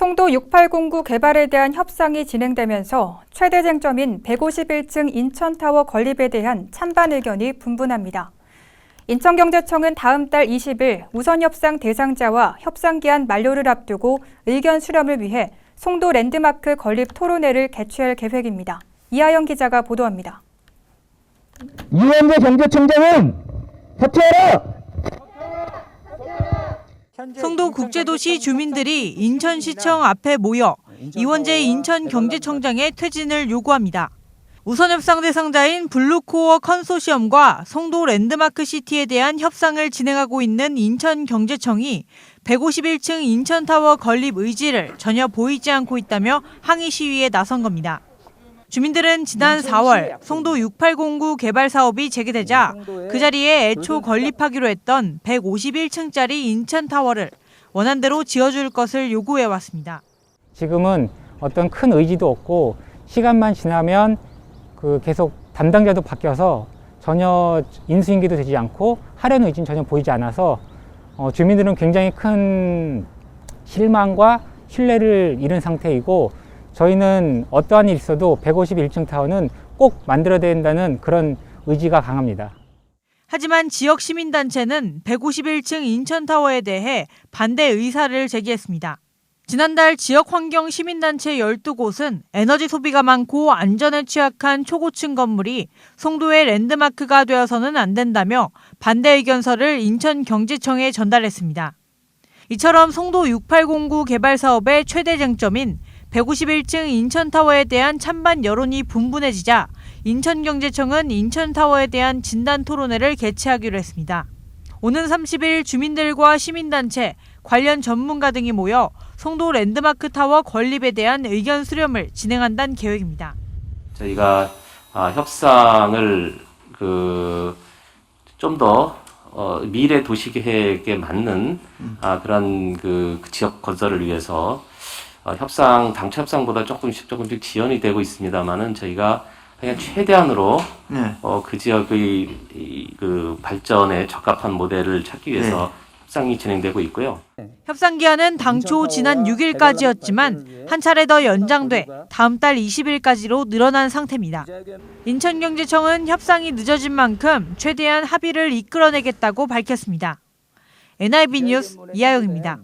송도 6809 개발에 대한 협상이 진행되면서 최대 쟁점인 151층 인천타워 건립에 대한 찬반 의견이 분분합니다. 인천경제청은 다음 달 20일 우선 협상 대상자와 협상 기한 만료를 앞두고 의견 수렴을 위해 송도 랜드마크 건립 토론회를 개최할 계획입니다. 이하영 기자가 보도합니다. 이원재 경제청장은 사퇴하라! 송도 국제도시 주민들이 인천시청 앞에 모여 이원재 인천경제청장의 퇴진을 요구합니다. 우선 협상 대상자인 블루코어 컨소시엄과 송도 랜드마크 시티에 대한 협상을 진행하고 있는 인천경제청이 151층 인천타워 건립 의지를 전혀 보이지 않고 있다며 항의 시위에 나선 겁니다. 주민들은 지난 4월 송도 6809 개발 사업이 재개되자 그 자리에 애초 건립하기로 했던 151층짜리 인천 타워를 원한대로 지어줄 것을 요구해 왔습니다. 지금은 어떤 큰 의지도 없고 시간만 지나면 그 계속 담당자도 바뀌어서 전혀 인수인계도 되지 않고 하려는 의지는 전혀 보이지 않아서 어, 주민들은 굉장히 큰 실망과 신뢰를 잃은 상태이고 저희는 어떠한 일이 있어도 151층 타워는 꼭 만들어야 된다는 그런 의지가 강합니다. 하지만 지역 시민단체는 151층 인천타워에 대해 반대 의사를 제기했습니다. 지난달 지역 환경 시민단체 12곳은 에너지 소비가 많고 안전에 취약한 초고층 건물이 송도의 랜드마크가 되어서는 안 된다며 반대 의견서를 인천경제청에 전달했습니다. 이처럼 송도 6809 개발 사업의 최대 쟁점인 151층 인천타워에 대한 찬반 여론이 분분해지자 인천경제청은 인천타워에 대한 진단 토론회를 개최하기로 했습니다. 오는 30일 주민들과 시민단체, 관련 전문가 등이 모여 송도 랜드마크 타워 건립에 대한 의견 수렴을 진행한다는 계획입니다. 저희가 아, 협상을 그 좀더 어, 미래 도시 계획에 맞는 아, 그런 그 지역 건설을 위해서 어, 협상 당초 협상보다 조금씩 조금씩 지연이 되고 있습니다만은 저희가 그냥 최대한으로 네. 어, 그 지역의 이, 그 발전에 적합한 모델을 찾기 위해서 협상이 진행되고 있고요. 협상 기한은 당초 지난 6일까지였지만 한 차례 더 연장돼 다음 달 20일까지로 늘어난 상태입니다. 인천경제청은 협상이 늦어진 만큼 최대한 합의를 이끌어내겠다고 밝혔습니다. NIB 뉴스 이하영입니다.